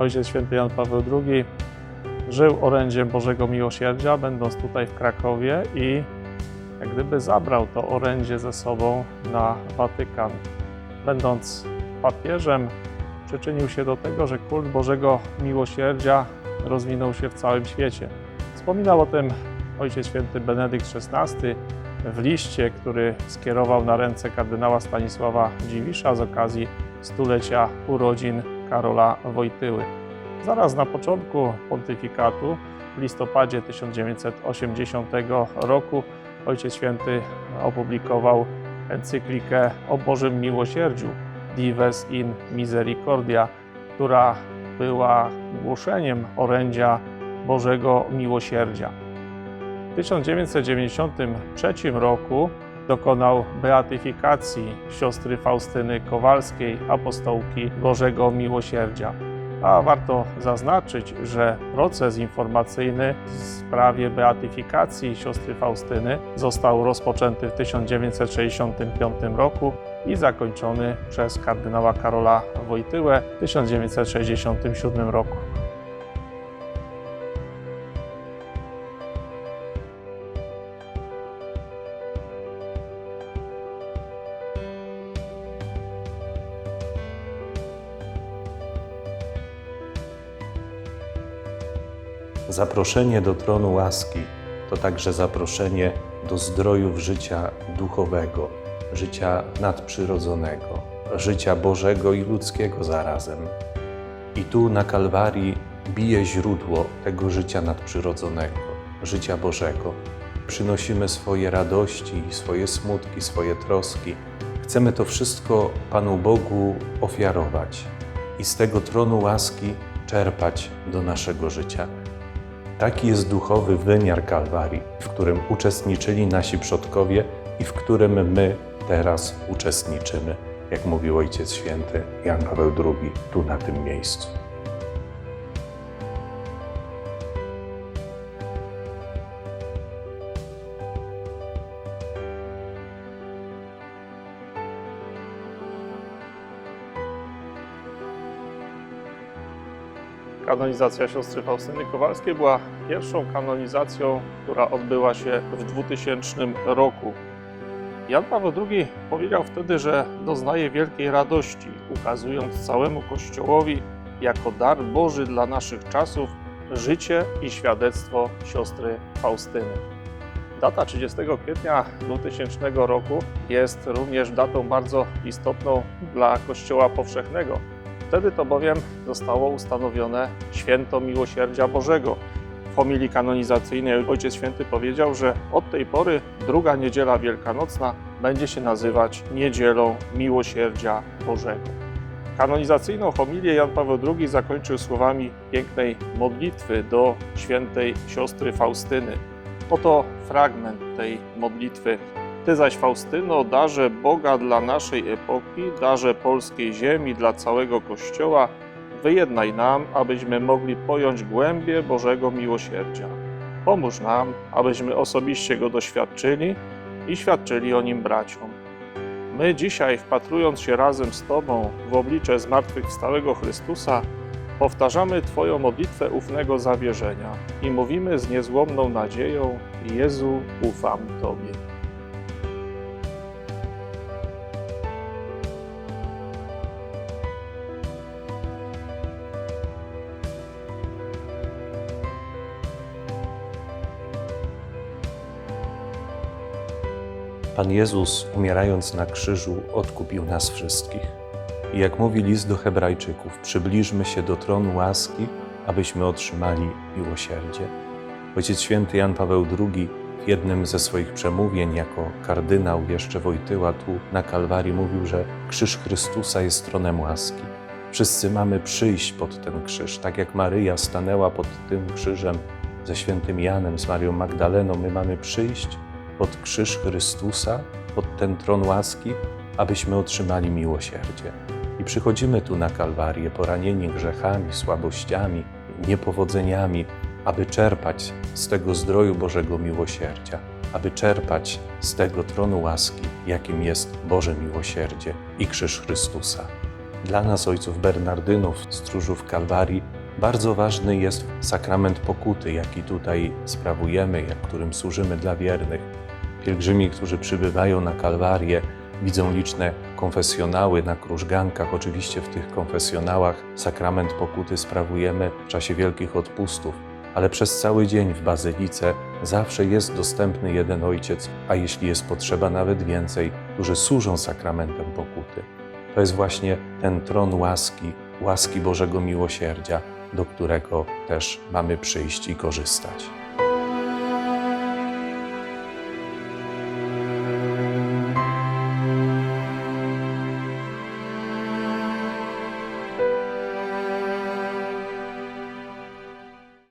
Ojciec Święty Jan Paweł II żył orędziem Bożego Miłosierdzia, będąc tutaj w Krakowie i jak gdyby zabrał to orędzie ze sobą na Watykan. Będąc papieżem, przyczynił się do tego, że kult Bożego Miłosierdzia rozwinął się w całym świecie. Wspominał o tym Ojciec Święty Benedykt XVI w liście, który skierował na ręce kardynała Stanisława Dziwisza z okazji stulecia urodzin Karola Wojtyły. Zaraz na początku pontyfikatu, w listopadzie 1980 roku, Ojciec Święty opublikował encyklikę o Bożym Miłosierdziu Dives in Misericordia, która była głoszeniem orędzia Bożego Miłosierdzia. W 1993 roku dokonał beatyfikacji siostry Faustyny Kowalskiej, apostołki Bożego Miłosierdzia. A warto zaznaczyć, że proces informacyjny w sprawie beatyfikacji siostry Faustyny został rozpoczęty w 1965 roku i zakończony przez kardynała Karola Wojtyłę w 1967 roku. Zaproszenie do tronu łaski to także zaproszenie do zdrojów życia duchowego, życia nadprzyrodzonego, życia Bożego i ludzkiego zarazem. I tu na Kalwarii bije źródło tego życia nadprzyrodzonego, życia Bożego. Przynosimy swoje radości, swoje smutki, swoje troski. Chcemy to wszystko Panu Bogu ofiarować i z tego tronu łaski czerpać do naszego życia. Taki jest duchowy wymiar Kalwarii, w którym uczestniczyli nasi przodkowie i w którym my teraz uczestniczymy, jak mówił Ojciec Święty Jan Paweł II, tu na tym miejscu. Kanonizacja siostry Faustyny Kowalskiej była pierwszą kanonizacją, która odbyła się w 2000 roku. Jan Paweł II powiedział wtedy, że doznaje wielkiej radości, ukazując całemu Kościołowi jako dar Boży dla naszych czasów życie i świadectwo siostry Faustyny. Data 30 kwietnia 2000 roku jest również datą bardzo istotną dla Kościoła powszechnego. Wtedy to bowiem zostało ustanowione święto Miłosierdzia Bożego. W homilii kanonizacyjnej Ojciec Święty powiedział, że od tej pory druga niedziela wielkanocna będzie się nazywać Niedzielą Miłosierdzia Bożego. Kanonizacyjną homilię Jan Paweł II zakończył słowami pięknej modlitwy do świętej siostry Faustyny. Oto fragment tej modlitwy. Ty zaś, Faustyno, darze Boga dla naszej epoki, darze polskiej ziemi dla całego Kościoła, wyjednaj nam, abyśmy mogli pojąć głębie Bożego miłosierdzia. Pomóż nam, abyśmy osobiście go doświadczyli i świadczyli o nim braciom. My dzisiaj, wpatrując się razem z Tobą w oblicze zmartwychwstałego Chrystusa, powtarzamy Twoją modlitwę ufnego zawierzenia i mówimy z niezłomną nadzieją: Jezu, ufam Tobie. Pan Jezus, umierając na krzyżu, odkupił nas wszystkich. I jak mówi list do Hebrajczyków, przybliżmy się do tronu łaski, abyśmy otrzymali miłosierdzie. Ojciec święty Jan Paweł II w jednym ze swoich przemówień jako kardynał jeszcze Wojtyła tu na Kalwarii mówił, że krzyż Chrystusa jest tronem łaski. Wszyscy mamy przyjść pod ten krzyż, tak jak Maryja stanęła pod tym krzyżem ze świętym Janem, z Marią Magdaleną, my mamy przyjść pod krzyż Chrystusa, pod ten tron łaski, abyśmy otrzymali miłosierdzie. I przychodzimy tu na Kalwarię poranieni grzechami, słabościami, niepowodzeniami, aby czerpać z tego zdroju Bożego miłosierdzia, aby czerpać z tego tronu łaski, jakim jest Boże miłosierdzie i krzyż Chrystusa. Dla nas, ojców Bernardynów, stróżów Kalwarii, Bardzo ważny jest sakrament pokuty, jaki tutaj sprawujemy, jak którym służymy dla wiernych. Pielgrzymi, którzy przybywają na Kalwarię, widzą liczne konfesjonały na krużgankach. Oczywiście w tych konfesjonałach sakrament pokuty sprawujemy w czasie wielkich odpustów, ale przez cały dzień w bazylice zawsze jest dostępny jeden ojciec, a jeśli jest potrzeba nawet więcej, którzy służą sakramentem pokuty. To jest właśnie ten tron łaski, łaski Bożego Miłosierdzia, do którego też mamy przyjść i korzystać.